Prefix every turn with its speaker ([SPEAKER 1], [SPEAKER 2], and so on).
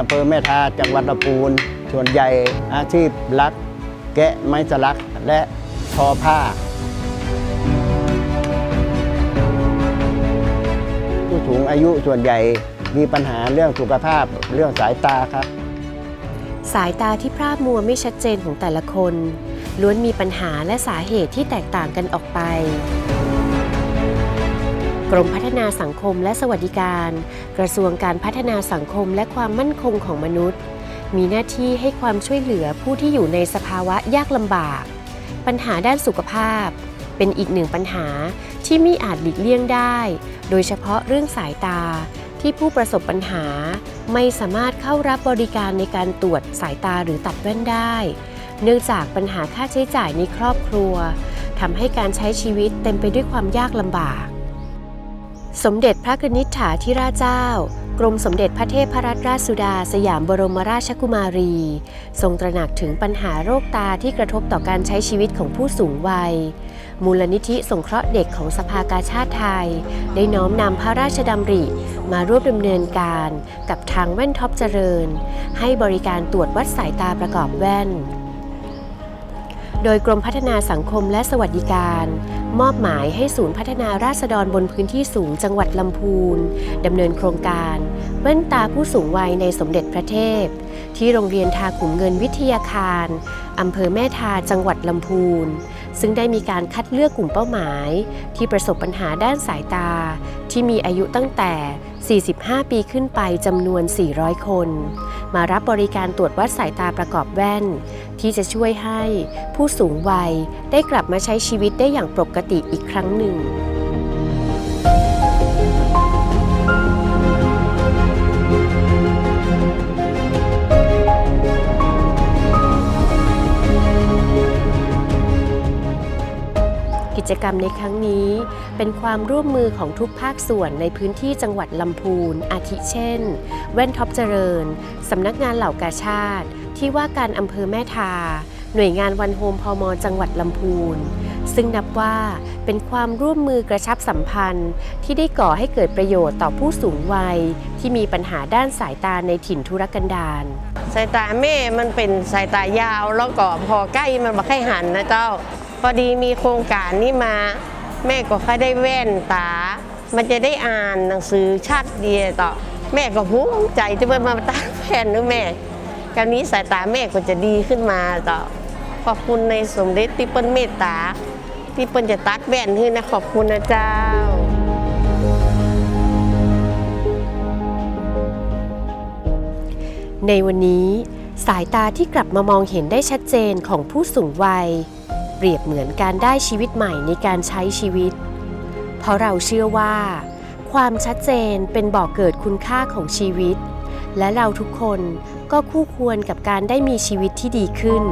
[SPEAKER 1] อำเภอแม่ทาจังหวัดลำพูนส่วนใหญ่อาชีพลัก แกะไม้สลักและทอผ้าผู้สูงอายุส่วนใหญ่มีปัญหาเรื่องสุขภาพเรื่องสายตาครับ
[SPEAKER 2] สายตาที่พร่ามัวไม่ชัดเจนของแต่ละคน ล้วนมีปัญหาและสาเหตุที่แตกต่างกันออกไป รมพัฒนาสังคมและสวัสดิการ กระทรวงการพัฒนาสังคมและความมั่นคงของมนุษย์ มีหน้าที่ให้ความช่วยเหลือผู้ที่อยู่ในสภาวะยากลำบาก ปัญหาด้านสุขภาพ เป็นอีกหนึ่งปัญหาที่ไม่อาจหลีกเลี่ยงได้ โดยเฉพาะเรื่องสายตาที่ผู้ประสบปัญหา ไม่สามารถเข้ารับบริการในการตรวจสายตาหรือตัดแว่นได้ เนื่องจากปัญหาค่าใช้จ่ายในครอบครัวทำให้การใช้ชีวิตเต็มไปด้วยความยากลำบาก สมเด็จพระกนิษฐาธิราชเจ้า กรมสมเด็จพระเทพรัตนราชสุดา สยามบรมราชกุมารี ทรงตระหนักถึงปัญหาโรคตาที่กระทบต่อการใช้ชีวิตของผู้สูงวัย มูลนิธิสงเคราะห์เด็กของสภากาชาติไทย ได้น้อมนำพระราชดำริ มาร่วมดำเนินการกับทางแว่นท็อปเจริญ ให้บริการตรวจวัดสายตาประกอบแว่น โดยกรมพัฒนาสังคมและสวัสดิการ มอบหมายให้ศูนย์พัฒนาราษฎรบนพื้นที่สูงจังหวัดลำพูนดำเนินโครงการ แว่นตาผู้สูงวัยในสมเด็จพระเทพ ที่โรงเรียนทาขุมเงินวิทยาคารอำเภอแม่ทาจังหวัดลำพูน ซึ่งได้มีการคัดเลือกกลุ่มเป้าหมาย ที่ประสบปัญหาด้านสายตา ที่มีอายุตั้งแต่ 45 ปีขึ้นไปจำนวน 400 คน มารับบริการตรวจวัดสายตาประกอบแว่น ที่จะช่วยให้ผู้สูงวัยได้กลับมาใช้ชีวิตได้อย่างปกติอีกครั้งหนึ่งกิจกรรมในครั้งนี้เป็นความร่วมมือของทุกภาคส่วนในพื้นที่จังหวัดลำพูน อาทิเช่น แว่นท็อปเจริญ สำนักงานเหล่ากาชาติ ที่ว่าการอำเภอแม่ทา หน่วยงานวันโฮมพอมจังหวัดลำพูน ซึ่งนับว่าเป็นความร่วมมือกระชับสัมพันธ์ ที่ได้ก่อให้เกิดประโยชน์ต่อผู้สูงวัย ที่มีปัญหาด้านสายตาในถิ่นทุรกันดาร
[SPEAKER 3] สายตาแม่มันเป็นสายตายาว แล้วก็พอใกล้มันมาให้หันนะเจ้า พอดีมีโครงการนี้มา แม่ก็ค่อยได้แว่นตา มันจะได้อ่านหนังสือชัดดีต่อ แม่ก็ภูมิใจที่เพิ่นมาตั้งแผ่นนึงแม่ คราวนี้สายตาแม่ก็จะดีขึ้นมาต่อขอบคุณในสมเด็จที่เปิ้นเมตตา ที่เปิ้นจะตัดแว่นให้นะขอบคุณนะเจ้า
[SPEAKER 2] ในวันนี้สายตาที่กลับมามองเห็นได้ชัดเจนของผู้สูงวัย เปรียบเหมือนการได้ชีวิตใหม่ในการใช้ชีวิต เพราะเราเชื่อว่า ความชัดเจนเป็นบ่อกเกิดคุณค่าของชีวิต และเราทุกคนก็คู่ควรกับการได้มีชีวิตที่ดีขึ้น